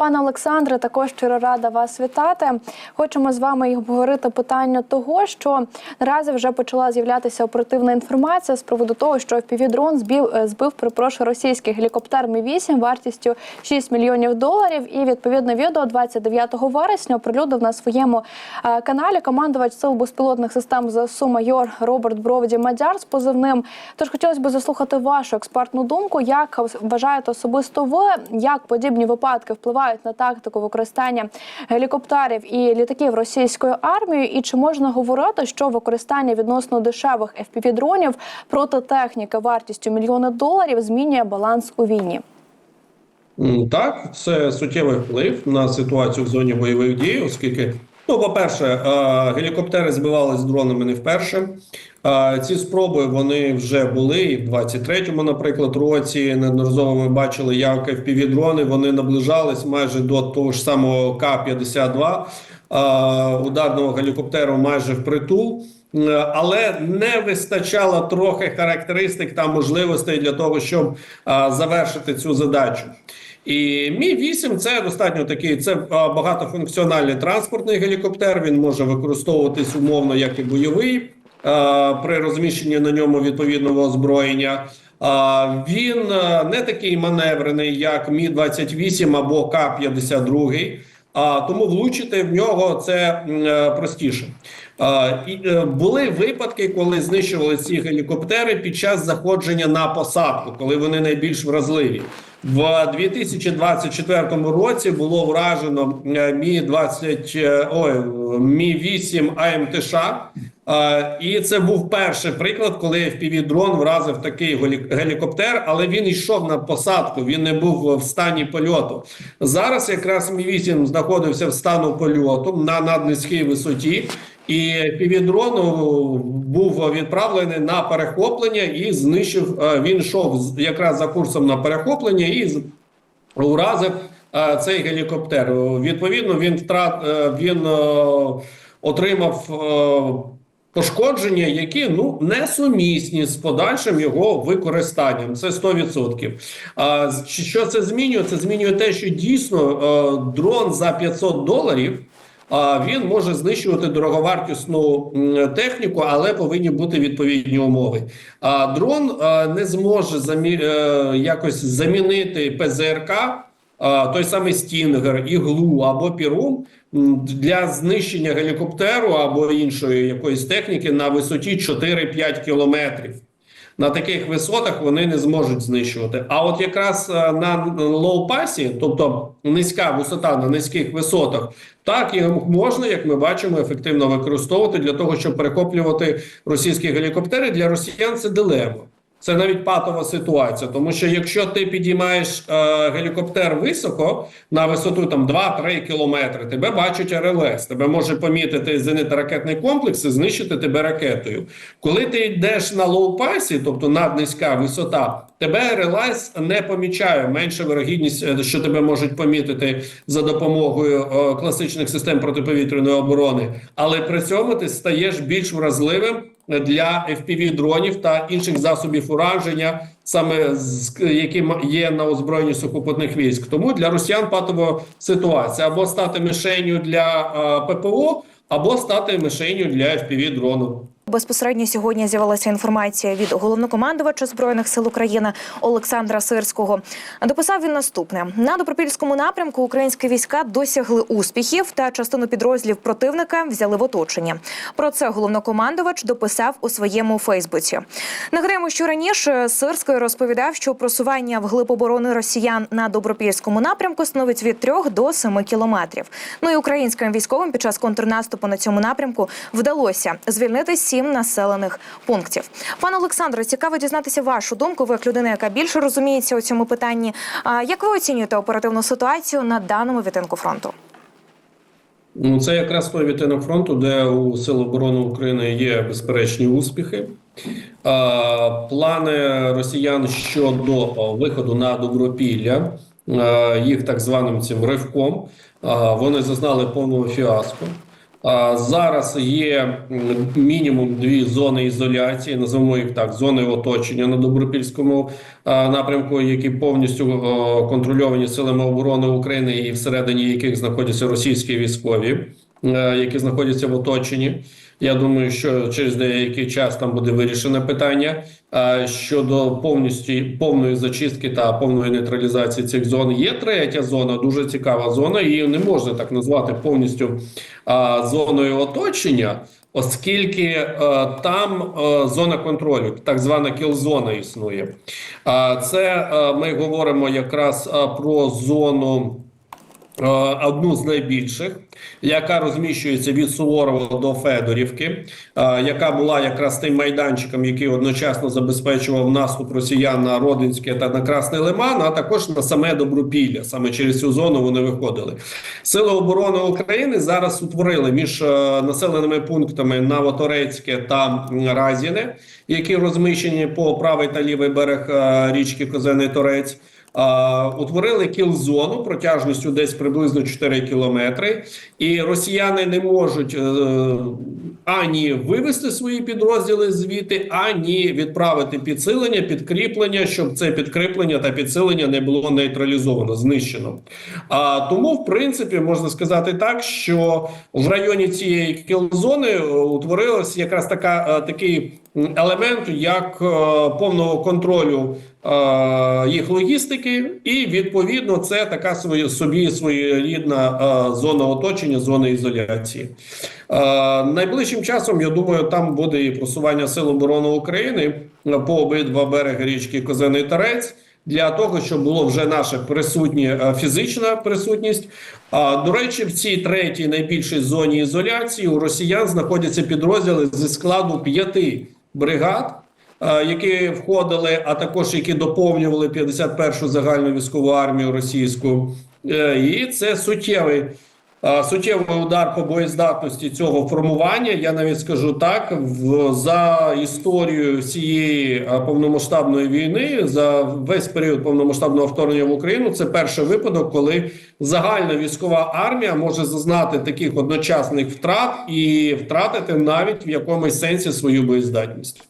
Пане Олександре, також щиро рада вас вітати. Хочемо з вами обговорити питання того, що наразі вже почала з'являтися оперативна інформація з приводу того, що збив, е, збив перепрошую, російський гелікоптер Мі 8 вартістю 6 мільйонів доларів. І відповідно відео 29 вересня оприлюдив на своєму е, каналі командувач сил безпілотних систем ЗСУ майор Роберт Бровді Мадяр з позивним. Тож хотілося б заслухати вашу експертну думку, як вважаєте особисто ви, як подібні випадки впливають на тактику використання гелікоптерів і літаків російською армією, і чи можна говорити, що використання відносно дешевих FPV-дронів проти техніки вартістю мільйони доларів змінює баланс у війні? Так, це суттєвий вплив на ситуацію в зоні бойових дій, оскільки, ну, по-перше, гелікоптери збивались дронами не вперше. Ці спроби вони вже були і в 23-му, наприклад, році. Неодноразово ми бачили, як FPV-дрони вони наближались майже до того ж самого К-52 е, ударного гелікоптеру майже впритул. Але не вистачало трохи характеристик та можливостей для того, щоб завершити цю задачу. І Мі 8 це достатньо такий. Це багатофункціональний транспортний гелікоптер. Він може використовуватись умовно як і бойовий при розміщенні на ньому відповідного озброєння. А, він не такий маневрений, як Мі 28 або К 52 а тому влучити в нього це е, простіше. Е, були випадки, коли знищували ці гелікоптери під час заходження на посадку, коли вони найбільш вразливі. В 2024 році було вражено е, Мі 20 е, ой, Мі 8 АМТШ. Е, І це був перший приклад, коли FPV-дрон вразив такий гелікоптер, але він йшов на посадку, він не був в стані польоту. Зараз якраз Мі 8 знаходився в стану польоту на наднизькій висоті. І півдрон був відправлений на перехоплення і знищив. е, Він йшов якраз за курсом на перехоплення і уразив е, цей гелікоптер. Відповідно, він втрат е, він е, отримав е, пошкодження, які ну несумісні з подальшим його використанням. Це 100%. А що це змінює? Це змінює те, що дійсно е, дрон за 500 доларів. А він може знищувати дороговартісну техніку, але повинні бути відповідні умови. А дрон е, не зможе замі... е, якось замінити ПЗРК, той самий Стінгер, іглу або Пірум м, для знищення гелікоптеру або іншої якоїсь техніки на висоті 4-5 кілометрів. На таких висотах вони не зможуть знищувати. А от якраз е, на лоу-пасі, тобто низька висота на низьких висотах, так і можна, як ми бачимо, ефективно використовувати для того, щоб перехоплювати російські гелікоптери. Для росіян це дилема. Це навіть патова ситуація, тому що якщо ти підіймаєш е, гелікоптер високо на висоту там 2-3 кілометри, тебе бачить РЛС, тебе може помітити зенитно-ракетний комплекс і знищити тебе ракетою. Коли ти йдеш на лоу-пасі, тобто наднизька висота, тебе РЛС не помічає менша вирогідність, е, що тебе можуть помітити за допомогою е, класичних систем протиповітряної оборони, але при цьому ти стаєш більш вразливим для fpv дронів та інших засобів ураження, саме з які є на озброєнні сухопутних військ. Тому для росіян патова ситуація або стати мишенью для ППО, або стати мишенью для fpv дрону. Безпосередньо сьогодні з'явилася інформація від головнокомандувача збройних сил України Олександра Сирського. Дописав він наступне: на добропільському напрямку українські війська досягли успіхів та частину підрозділів противника взяли в оточення. Про це головнокомандувач дописав у своєму Фейсбуці. Нагадаємо, що раніше Сирський розповідав, що просування вглиб оборони росіян на добропільському напрямку становить від 3 до 7 кілометрів. Ну і українським військовим під час контрнаступу на цьому напрямку вдалося звільнити сім населених пунктів. Пане Олександре, цікаво дізнатися вашу думку. Ви як людина, яка більше розуміється у цьому питанні. Як ви оцінюєте оперативну ситуацію на даному відтинку фронту? Ну, це якраз той відтинок фронту, де у Сил оборони України є безперечні успіхи. А, плани росіян щодо виходу на добропілля, їх так званим цим ривком, а, вони зазнали повного фіаско. Зараз є мінімум дві зони ізоляції, називаємо їх так: зони оточення на добропільському напрямку, які повністю контрольовані силами оборони України, і всередині яких знаходяться російські військові, які знаходяться в оточенні. Я думаю, що через деякий час там буде вирішене питання щодо повністю повної зачистки та повної нейтралізації цих зон. Є третя зона, дуже цікава зона. Її не можна так назвати повністю зоною оточення, оскільки е, там е, зона контролю, так звана кілзона існує. А це е, ми говоримо якраз е, про зону. Е, Одну з найбільших, яка розміщується від Суворова до Федорівки, е, яка була якраз тим майданчиком, який одночасно забезпечував наступ росіян на Родинське та на Красний Лиман, а також на саме Добропілля. Саме через цю зону вони виходили. Сили оборони України зараз утворили між е, населеними пунктами Новоторецьке та Разіне, які розміщені по правий та лівий берег річки Козений Торець. Утворили кіл-зону протяжністю десь приблизно 4 кілометри, і росіяни не можуть е, ані вивести свої підрозділи звідти, ані відправити підсилення, підкріплення, щоб це підкріплення та підсилення не було нейтралізовано, знищено. А тому, в принципі, можна сказати так, що в районі цієї кіл-зони е, утворилась якраз така е, такий м, елемент, як е, повного контролю е, їх логістики, і відповідно це така своє собі своєрідна е, зона оточення, зона ізоляції. Найближчим часом я думаю, там буде і просування сил оборони України по обидва береги річки Козиний Тарець. Для того щоб було вже наша присутня фізична присутність. А до речі, в цій третій найбільшій зоні ізоляції у росіян знаходяться підрозділи зі складу п'яти бригад, е, які входили, а також які доповнювали 51-шу загальну військову армію російську. Е, І це суттєвий. Суттєвий удар по боєздатності цього формування. Я навіть скажу так: в за історію е, повномасштабної війни, за весь період повномасштабного вторгнення в Україну, це перший випадок, коли загальна військова армія може зазнати таких одночасних втрат і втратити навіть в якомусь сенсі свою боєздатність.